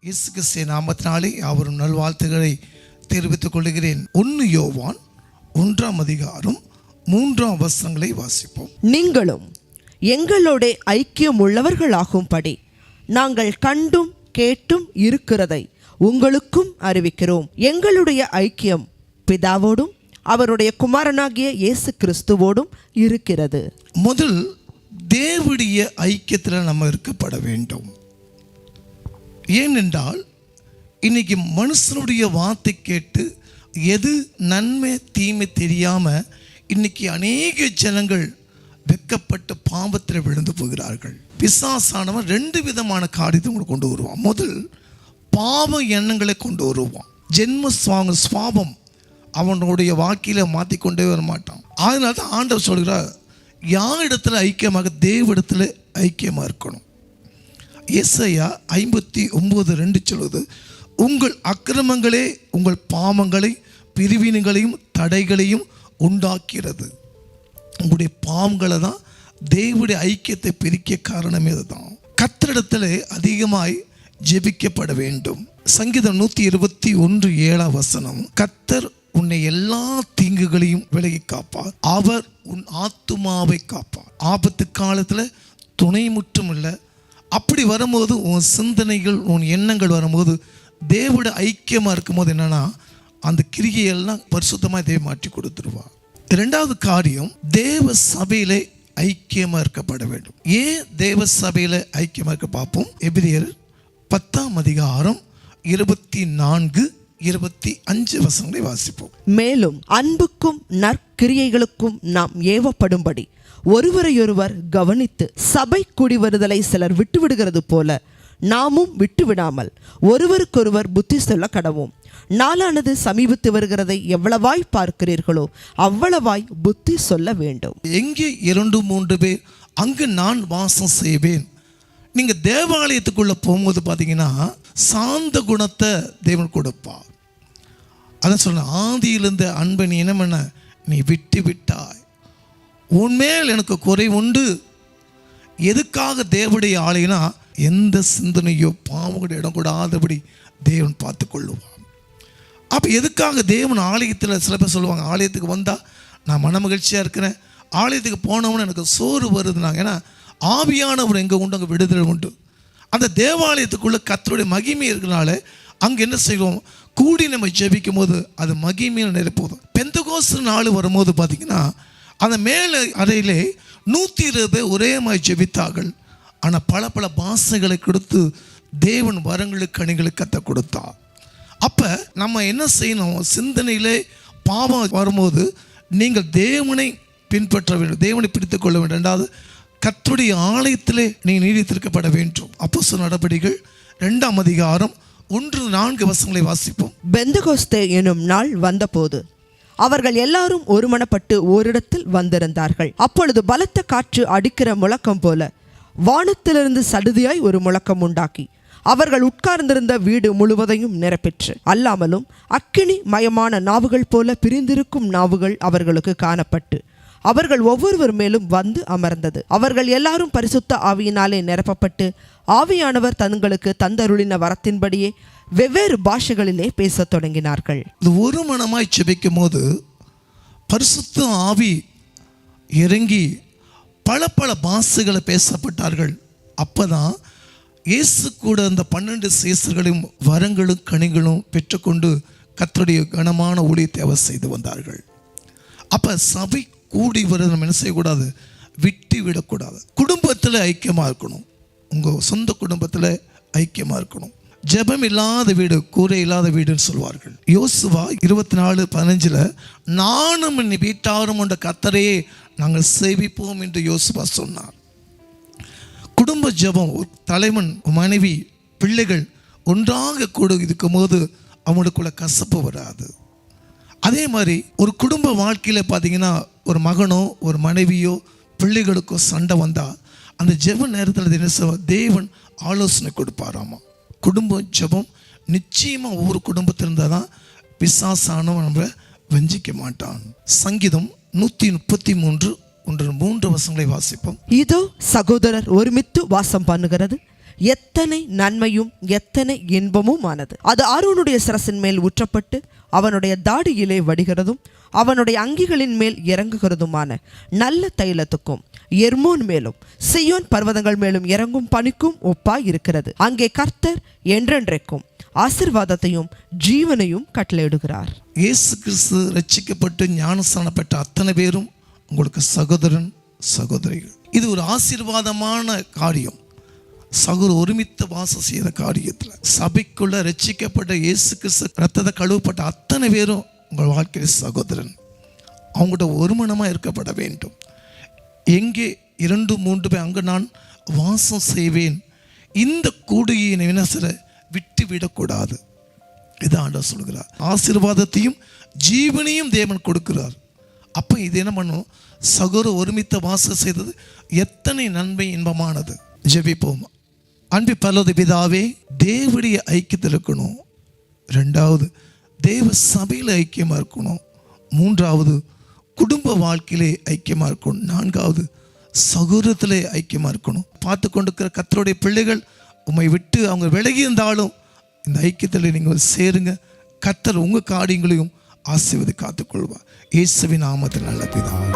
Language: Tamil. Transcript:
இயேசு கிறிஸ்திய நாமத்தினாலே அவரும் நல்வாழ்த்துக்களை தெரிவித்துக் கொள்கிறேன். ஒன்று யோவான் ஒன்றாம் அதிகாரம் மூன்றாம் வசனங்களை வாசிப்போம். நீங்களும் எங்களோட ஐக்கியம் உள்ளவர்களாகும்படி நாங்கள் கண்டும் கேட்டும் இருக்கிறதை உங்களுக்கும் அறிவிக்கிறோம். எங்களுடைய ஐக்கியம் பிதாவோடும் அவருடைய குமாரனாகிய இயேசு கிறிஸ்துவோடும் இருக்கிறது. முதல் தேவடைய ஐக்கியத்தில் நம்ம இருக்கப்பட வேண்டும். ஏனென்றால் இன்னைக்கு மனுஷனுடைய வார்த்தை கேட்டு எது நன்மை தீமை தெரியாமல் இன்னைக்கு அநேக ஜனங்கள் வெக்கப்பட்டு பாவத்தில் விழுந்து போகிறார்கள். பிசாசானவன் ரெண்டு விதமான காரியத்தை உங்களுக்கு கொண்டு வருவான். முதல் பாவ எண்ணங்களை கொண்டு வருவான். ஜென்ம சுவாங்க சுவாபம் அவனுடைய வாழ்க்கையில மாற்றிக்கொண்டே வர மாட்டான். அதனால தான் ஆண்டவர் சொல்கிறார் யார் இடத்துல ஐக்கியமாக தேவ இடத்துல ஐக்கியமாக இருக்கணும். இசையா ஐம்பத்தி ஒம்பது ரெண்டு சொல்வது உங்கள் அக்கிரமங்களே உங்கள் பாவங்களை பிரிவினைகளையும் தடைகளையும் உண்டாக்கிறது. உங்களுடைய பாவங்களை தான் தேவடைய ஐக்கியத்தை பிரிக்க காரணமே அதுதான் கத்திரிடத்தில் அதிகமாய் ஜெபிக்கப்பட வேண்டும். சங்கீதம் நூற்றி இருபத்தி ஒன்று ஏழாம் வசனம் கத்தர் உன்னை எல்லா தீங்குகளையும் விலகி காப்பார். அவர் உன் ஆத்துமாவை காப்பார். ஆபத்து காலத்தில் துணை முற்றும் இல்லை அப்படி வரும்போது உன் சிந்தனைகள் உன் எண்ணங்கள் வரும்போது தேவோட ஐக்கியமாக இருக்கும்போது என்னன்னா அந்த கிரியையெல்லாம் பரிசுத்தமாக தேவை மாற்றி கொடுத்துருவா ரெண்டாவது காரியம் தேவ சபையிலே ஐக்கியமாக இருக்கப்பட வேண்டும். ஏன் தேவ சபையில் ஐக்கியமாக இருக்க பார்ப்போம்? எபிரியர் பத்தாம் அதிகாரம் இருபத்தி நான்கு இருபத்தி அஞ்சு வசங்களை வாசிப்போம். மேலும் அன்புக்கும் நற்கிரியைகளுக்கும் நாம் ஏவப்படும்படி ஒருவரையொருவர் கவனித்து சபை கூடி வருதலை சிலர் விட்டுவிடுகிறது போல நாமும் விட்டுவிடாமல் ஒருவருக்கொருவர் புத்தி சொல்ல கடவோம். நாளானது சமீபத்து வருகிறதை எவ்வளவாய் பார்க்கிறீர்களோ அவ்வளவாய் புத்தி சொல்ல வேண்டும். எங்கே இரண்டு மூன்று பேர் அங்கு நான் வாசம் செய்வேன். நீங்க தேவாலயத்துக்குள்ள போகும்போது பார்த்தீங்கன்னா சாந்த குணத்தை தேவன் கொடுப்பார். அதான் சொன்ன ஆதியிலிருந்து அன்பை நீ என்ன? பண்ண நீ விட்டு விட்டாய் உன்மேல் எனக்கு குறை உண்டு. எதுக்காக தேவனுடைய ஆலைனா எந்த சிந்தனையோ பாவங்களுடைய இடம் கூடாதபடி தேவன் பார்த்து கொள்ளுவான் அப்போ எதுக்காக தேவன் ஆலயத்தில் சில பேர் சொல்லுவாங்க ஆலயத்துக்கு வந்தால் நான் மன மகிழ்ச்சியாக இருக்கிறேன். ஆலயத்துக்கு போனவனு எனக்கு சோறு வருதுனாங்க. ஏன்னா ஆவியானவர் எங்கே உண்டு? அங்கே விடுதலை உண்டு. அந்த தேவாலயத்துக்குள்ளே கத்தருடைய மகிமை இருக்கிறனால அங்கே என்ன செய்வோம்? கூடி நம்ம ஜெபிக்கும் போது அது மகிமையில் நிரப்போதும் பெந்தகோசு நாள் வரும்போது பார்த்திங்கன்னா அந்த மேலே அறையிலே நூற்றி இருபது பேர் ஒரே மாதிரி ஜெபித்தார்கள். ஆனால் பல பல பாசைகளை கொடுத்து தேவன் வரங்களுக்கு அணிகளுக்கு கத்த கொடுத்தா. அப்போ நம்ம என்ன செய்யணும்? சிந்தனையிலே பாவம் வரும்போது நீங்கள் தேவனை பின்பற்ற வேண்டும். தேவனை பிடித்து கொள்ள வேண்டும். ரெண்டாவது கத்துடைய ஆலயத்திலே நீ நீடித்திருக்கப்பட வேண்டும். அப்போ நடபடிகள் ரெண்டாம் அதிகாரம் ஒன்று நான்கு வசங்களை வாசிப்போம். பெந்தகோஸ்தே எனும் நாள் வந்தபோது அவர்கள் எல்லாரும் ஒருமனப்பட்டு ஓரிடத்தில் வந்திருந்தார்கள். அப்பொழுது பலத்த காற்று அடிக்கிற முழக்கம் போல வானத்திலிருந்து சடுதியாய் ஒரு முழக்கம் உண்டாக்கி. அவர்கள் உட்கார்ந்திருந்த வீடு முழுவதையும் நிரப்பிற்று. அல்லாமலும் அக்கினி மயமான நாவுகள் போல பிரிந்திருக்கும் நாவுகள் அவர்களுக்கு காணப்பட்டு அவர்கள் ஒவ்வொருவர் மேலும் வந்து அமர்ந்தது. அவர்கள் எல்லாரும் பரிசுத்த ஆவியினாலே நிரப்பப்பட்டு ஆவியானவர் தங்களுக்கு தந்தருளின வரத்தின்படியே வெவ்வேறு பாஷைகளிலே பேசத் தொடங்கினார்கள். இது ஒரு மனமாய் செபிக்கும் போது பரிசுத்த ஆவி இறங்கி பல பல பாசைகளை பேசப்பட்டார்கள். அப்போதான் இயேசு கூட அந்த பன்னெண்டு சேசர்களையும் வரங்களும் கனிகளும் பெற்றுக்கொண்டு கத்தருடைய கனமான ஊழியத்தை அவர் செய்து வந்தார்கள். அப்போ சபை கூடி வர நம்ம என்ன செய்யக்கூடாது? விட்டு விடக்கூடாது. குடும்பத்தில் ஐக்கியமாக இருக்கணும். உங்கள் சொந்த குடும்பத்தில் ஐக்கியமாக இருக்கணும். ஜெபம் இல்லாத வீடு கூரை இல்லாத வீடுன்னு சொல்வார்கள். யோசுவா இருபத்தி நாலு பதினஞ்சில் நானும் என் வீட்டாரும் கொண்ட கத்தரையே நாங்கள் சேவிப்போம் என்று யோசுவா சொன்னார். குடும்ப ஜெபம் ஒரு தலைவன் மனைவி பிள்ளைகள் ஒன்றாக கூட இருக்கும் போது அவங்களுக்குள்ள கசப்பு வராது. அதே மாதிரி ஒரு குடும்ப வாழ்க்கையில் பார்த்தீங்கன்னா ஒரு மகனோ ஒரு மனைவியோ பிள்ளைகளுக்கோ சண்டை வந்தால் அந்த ஜெப நேரத்தில் தினசம் தேவன் ஆலோசனை கொடுப்பாராமா? குடும்பம் ஜபம் நிச்சயமாக ஒவ்வொரு குடும்பத்தில் இருந்தால் தான் பிசாசானவன் நம்மளை வஞ்சிக்க மாட்டான். சங்கீதம் நூற்றி முப்பத்தி மூன்று ஒன்று மூன்று வசங்களை வாசிப்போம். இதோ சகோதரர் ஒருமித்து வாசம் பண்ணுகிறது. எத்தனை நன்மையும் எத்தனை இன்பமும் ஆனது அது அருணுடைய சிரசின் மேல் ஊற்றப்பட்டு அவனுடைய தாடியிலே வடிகிறதும் அவனுடைய அங்கிகளின் மேல் இறங்குகிறதுமான நல்ல தைலத்துக்கும் எர்மோன் மேலும் சியோன் பர்வதங்கள் மேலும் இறங்கும் பணிக்கும் ஒப்பாய் இருக்கிறது. அங்கே கர்த்தர் என்றென்றைக்கும் ஆசிர்வாதத்தையும் ஜீவனையும் கட்டளையிடுகிறார். இயேசு கிறிஸ்து ரட்சிக்கப்பட்டு ஞானஸ்தானப்பட்ட அத்தனை பேரும் உங்களுக்கு சகோதரன் சகோதரிகள். இது ஒரு ஆசீர்வாதமான காரியம். சகுர் ஒருமித்த வாசம் செய்த காரியத்தில் சபைக்குள்ள ரட்சிக்கப்பட்ட இயேசு கிறிஸ்து ரத்தத்தை கழுவப்பட்ட அத்தனை பேரும் உங்கள் வாழ்க்கையில் சகோதரன். அவங்கள்ட்ட ஒருமனமாக இருக்கப்பட வேண்டும். எங்கே இரண்டு மூன்று பேர் அங்கே நான் வாசம் செய்வேன். இந்த கூடுகையை வினசர விட்டு விடக்கூடாது. இதான் ஆண்டவர் சொல்கிறார் ஆசீர்வாதத்தையும் ஜீவனையும் தேவன் கொடுக்கிறார். அப்போ இது என்ன பண்ணும்? சகோர ஒருமித்த வாசம் செய்தது எத்தனை நன்மை இன்பமானது? ஜெபிப்போம். அன்பி பலது பிதாவே தேவடைய ஐக்கியத்தில் இருக்கணும். ரெண்டாவது தேவ சபையில் ஐக்கியமாக இருக்கணும். மூன்றாவது குடும்ப வாழ்க்கையிலே ஐக்கியமாக இருக்கணும். நான்காவது சகோதரத்திலே ஐக்கியமாக இருக்கணும். பார்த்து கொண்டிருக்கிற கத்தருடைய பிள்ளைகள் உம்மை விட்டு அவங்க விலகி இருந்தாலும் இந்த ஐக்கியத்தில் நீங்கள் சேருங்க. கத்தர் உங்கள் காரியங்களையும் ஆசீர்வதி காத்துக்கொள்வார். இயேசுவின் நாமத்தில் நல்ல பிதாவே.